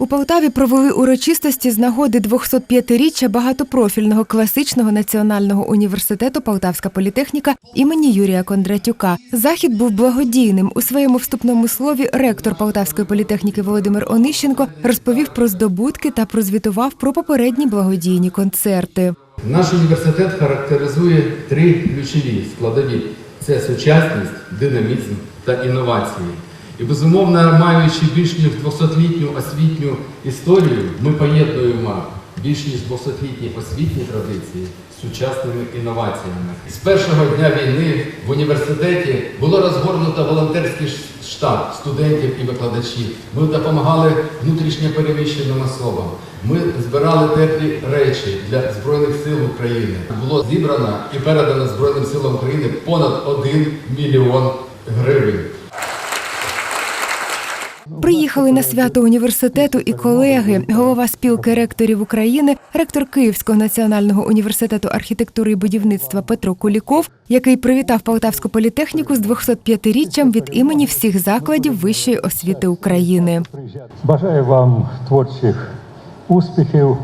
У Полтаві провели урочистості з нагоди 205-річчя багатопрофільного класичного національного університету Полтавська політехніка імені Юрія Кондратюка. Захід був благодійним. У своєму вступному слові ректор Полтавської політехніки Володимир Онищенко розповів про здобутки та прозвітував про попередні благодійні концерти. Наш університет характеризує три ключові складові: це сучасність, динамізм та інновації. І безумовно, маючи більш ніж 200-літню освітню історію, ми поєднуємо більш ніж 200-літні освітні традиції з сучасними інноваціями. З першого дня війни в університеті було розгорнуто волонтерський штаб студентів і викладачів. Ми допомагали внутрішньо переміщеним особам. Ми збирали теплі речі для Збройних сил України. Було зібрано і передано Збройним силам України понад 1 мільйон гривень. Приїхали на свято університету і колеги, голова спілки ректорів України, ректор Київського національного університету архітектури і будівництва Петро Куліков, який привітав Полтавську політехніку з 205-річчям від імені всіх закладів вищої освіти України. Бажаю вам творчих успіхів.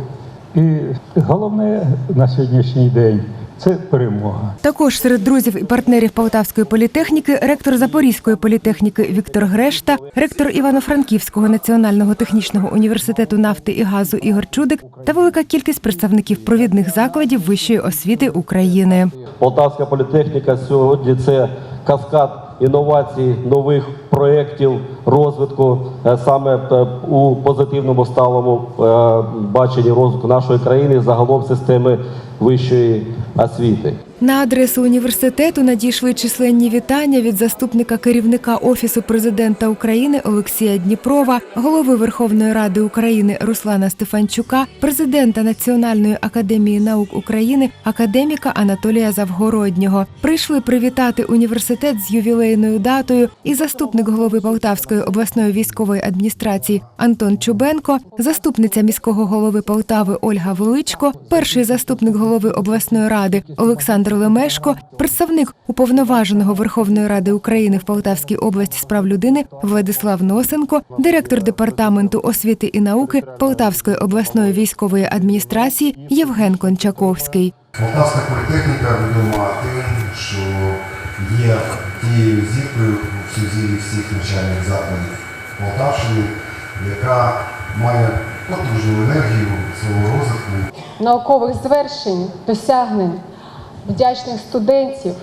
І головне на сьогоднішній день це перемога. Також серед друзів і партнерів Полтавської політехніки ректор Запорізької політехніки Віктор Грешта, ректор Івано-Франківського національного технічного університету нафти і газу Ігор Чудик та велика кількість представників провідних закладів вищої освіти України. Полтавська політехніка сьогодні це каскад інновацій, нових проєктів розвитку е, саме е, у позитивному сталому е, баченні розвитку нашої країни, загалом системи вищої освіти. На адресу університету надійшли численні вітання від заступника керівника офісу президента України Олексія Дніпрова, голови Верховної Ради України Руслана Стефанчука, президента Національної академії наук України, академіка Анатолія Завгороднього. Прийшли привітати університет з ювілейною датою і заступник голови Полтавської обласної військової адміністрації Антон Чубенко, заступниця міського голови Полтави Ольга Величко, перший заступник голови обласної ради Олександр Лемешко, представник уповноваженого Верховної Ради України в Полтавській області з прав людини Владислав Носенко, директор департаменту освіти і науки Полтавської обласної військової адміністрації Євген Кончаковський. Полтавська політехніка тим, що є тією зіркою в всіх навчальних закладів Полтавщини, яка має потужну енергію свого розвитку наукових звершень, досягнень, вдячних студентів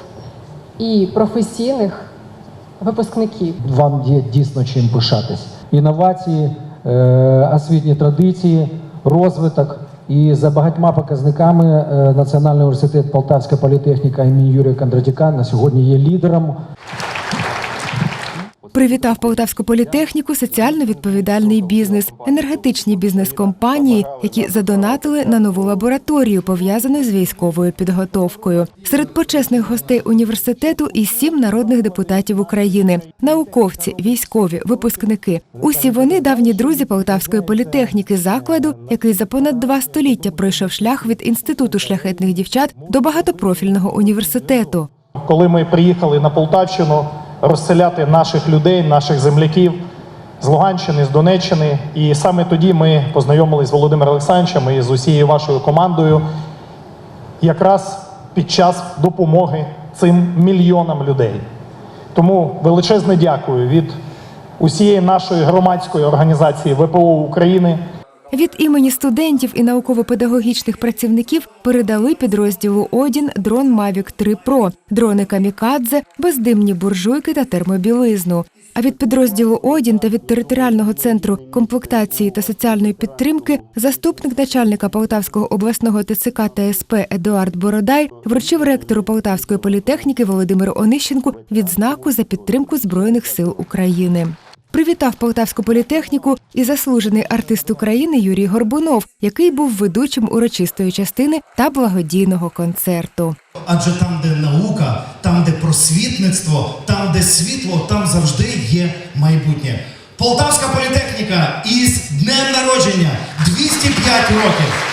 і професійних випускників. вам є дійсно чим пишатись. Інновації, е, освітні традиції, розвиток. І за багатьма показниками е, Національний університет Полтавська політехніка імені Юрія Кондратюка на сьогодні є лідером Привітав Полтавську політехніку соціально відповідальний бізнес, енергетичні бізнес-компанії, які задонатили на нову лабораторію, пов'язану з військовою підготовкою. Серед почесних гостей університету і сім народних депутатів України, науковці, військові, випускники. Усі вони давні друзі Полтавської політехніки, закладу, який за понад два століття пройшов шлях від інституту шляхетних дівчат до багатопрофільного університету. коли ми приїхали на Полтавщину розселяти наших людей, наших земляків з Луганщини, з Донеччини. І саме тоді ми познайомилися з Володимиром Олександровичем і з усією вашою командою, якраз під час допомоги цим мільйонам людей. Тому величезне дякую від усієї нашої громадської організації ВПО України. Від імені студентів і науково-педагогічних працівників передали підрозділу Одін дрон Mavic 3 Pro, дрони Камікадзе, бездимні буржуйки та термобілизну. А від підрозділу Одін та від територіального центру комплектації та соціальної підтримки заступник начальника Полтавського обласного ТЦК та СП Едуард Бородай вручив ректору Полтавської політехніки Володимиру Онищенку відзнаку за підтримку Збройних сил України. Привітав Полтавську політехніку і заслужений артист України Юрій Горбунов, який був ведучим урочистої частини та благодійного концерту. Адже там, де наука, там, де просвітництво, там, де світло, там завжди є майбутнє. Полтавська політехніка із днем народження 205 років.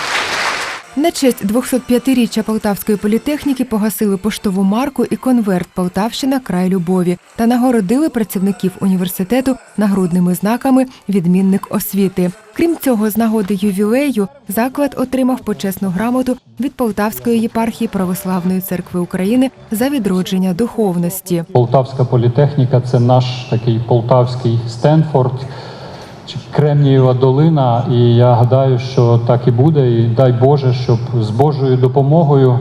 На честь 205-річчя Полтавської політехніки погасили поштову марку і конверт Полтавщина край любові та нагородили працівників університету нагрудними знаками відмінник освіти. Крім цього, з нагоди ювілею заклад отримав почесну грамоту від Полтавської єпархії Православної церкви України за відродження духовності. Полтавська політехніка це наш такий полтавський Стенфорд Кремнієва долина. І я гадаю, що так і буде. І дай Боже, щоб з Божою допомогою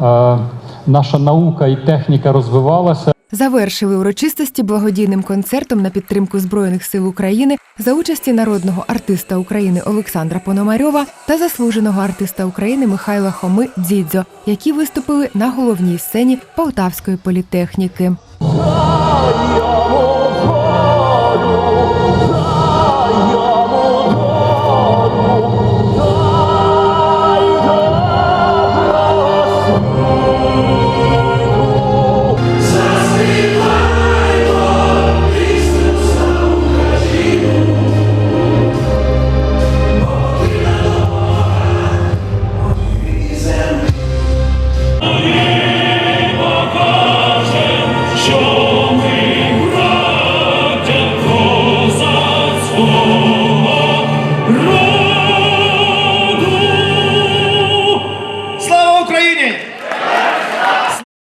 е, наша наука і техніка розвивалася. Завершили урочистості благодійним концертом на підтримку Збройних сил України за участі народного артиста України Олександра Пономарьова та заслуженого артиста України Михайла Хоми Дзідзьо, які виступили на головній сцені Полтавської політехніки.